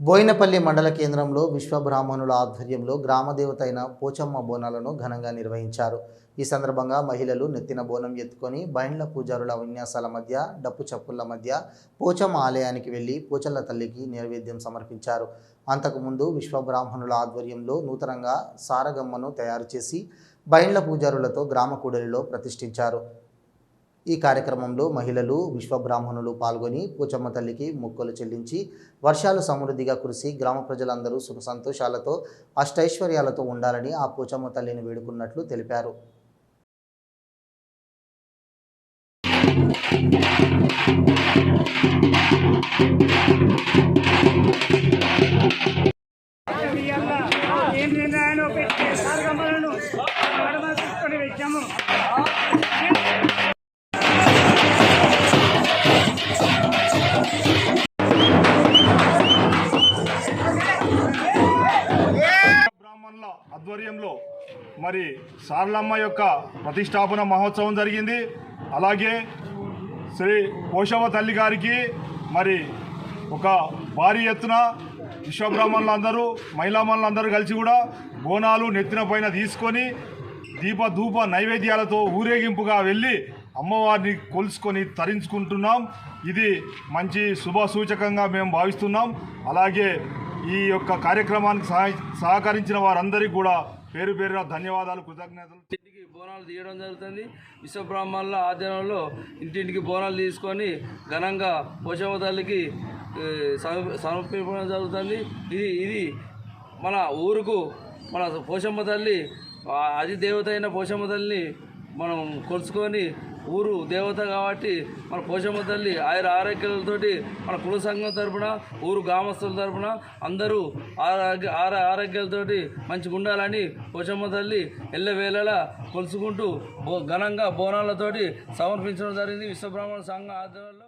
బోయినపల్లి మండల కేంద్రంలో విశ్వబ్రాహ్మణుల ఆధ్వర్యంలో గ్రామదేవత అయిన పోచమ్మ బోనాలను ఘనంగా నిర్వహించారు. ఈ సందర్భంగా మహిళలు నెత్తిన బోనం ఎత్తుకొని బైండ్ల పూజారుల విన్యాసాల మధ్య డప్పు చప్పుల మధ్య పోచమ్మ ఆలయానికి వెళ్ళి పోచల్ల తల్లికి నైవేద్యం సమర్పించారు. అంతకుముందు విశ్వబ్రాహ్మణుల ఆధ్వర్యంలో నూతనంగా సారగమ్మను తయారు చేసి బైండ్ల పూజారులతో గ్రామ కూడలిలో ప్రతిష్ఠించారు. ఈ కార్యక్రమంలో మహిళలు విశ్వబ్రాహ్మణులు పాల్గొని పోచమ్మ తల్లికి మొక్కలు చెల్లించి వర్షాలు సమృద్ధిగా కురిసి గ్రామ ప్రజలందరూ సుఖ సంతోషాలతో అష్టైశ్వర్యాలతో ఉండాలని ఆ పోచమ్మ తల్లిని వేడుకున్నట్లు తెలిపారు. ఏం ఆధ్వర్యంలో మరి సారలమ్మ యొక్క ప్రతిష్టాపన మహోత్సవం జరిగింది. అలాగే శ్రీ పోషవ తల్లి గారికి మరి ఒక భారీ ఎత్తున విశ్వబ్రాహ్మణులందరూ మహిళామణులందరూ కలిసి కూడా బోనాలు నెత్తిన పైన తీసుకొని దీప ధూప నైవేద్యాలతో ఊరేగింపుగా వెళ్ళి అమ్మవారిని కొలుసుకొని తరించుకుంటున్నాం. ఇది మంచి శుభ సూచకంగా మేము భావిస్తున్నాం. అలాగే ఈ యొక్క కార్యక్రమానికి సహకరించిన వారందరికీ కూడా పేరు పేరున ధన్యవాదాలు కృతజ్ఞతలు. ఇంటికి బోనాలు తీయడం జరుగుతుంది. విశ్వబ్రాహ్మణుల ఆధ్వర్యంలో ఇంటింటికి బోనాలు తీసుకొని ఘనంగా పోషమ్మ తల్లికి సమ- సమర్పించడం జరుగుతుంది. ఇది ఇది మన ఊరుకు మన పోషమ్మ తల్లి ఆ అధిదేవత అయిన పోషమ్మ తల్లిని మనం కొలుసుకొని ఊరు దేవత కాబట్టి మన పోషమ్మ తల్లి ఆయుర ఆరోగ్యాలతోటి మన కుల సంఘం తరపున ఊరు గ్రామస్తుల తరపున అందరూ ఆరోగ్య ఆర ఆరోగ్యాలతోటి మంచిగా ఉండాలని పోషమ్మ తల్లి ఎల్లవేళలా కొలుసుకుంటూ ఘనంగా బోనాలతోటి సమర్పించడం జరిగింది. విశ్వబ్రాహ్మణ సంఘం ఆధ్వర్యంలో